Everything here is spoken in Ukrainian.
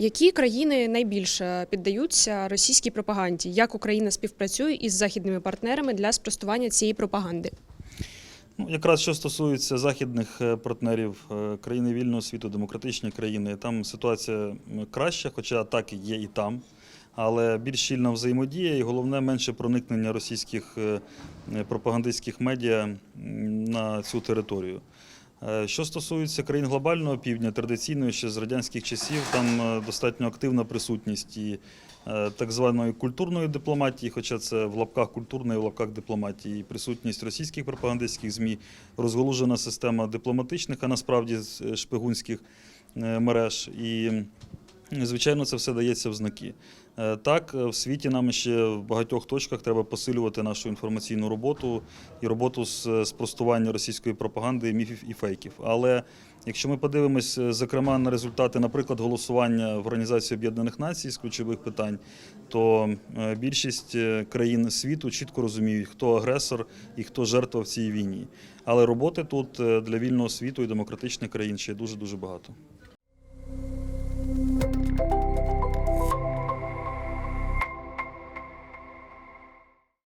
Які країни найбільше піддаються російській пропаганді? Як Україна співпрацює із західними партнерами для спростування цієї пропаганди? Ну, якраз що стосується західних е, партнерів е, країни вільного світу, демократичні країни, там ситуація краща, хоча атаки є і там. Але більш щільна взаємодія і головне менше проникнення російських е, пропагандистських медіа на цю територію. Е, Що стосується країн глобального півдня, традиційно ще з радянських часів там е, достатньо активна присутність і е, так званої культурної дипломатії, хоча це в лапках культурної, в лапках дипломатії, і присутність російських пропагандистських ЗМІ, розголужена система дипломатичних, а насправді шпигунських мереж. І Звичайно, це все дається в знаки. Е, Так, е, в світі нам ще в багатьох точках треба посилювати нашу інформаційну роботу і роботу з е, спростування російської пропаганди, міфів і фейків. Але якщо ми подивимось, е, зокрема, на результати, наприклад, голосування в Організації Об'єднаних Націй з ключових питань, то е, більшість е, країн світу чітко розуміють, хто агресор і хто жертва в цій війні. Але роботи тут е, для вільного світу і демократичних країн ще дуже дуже багато.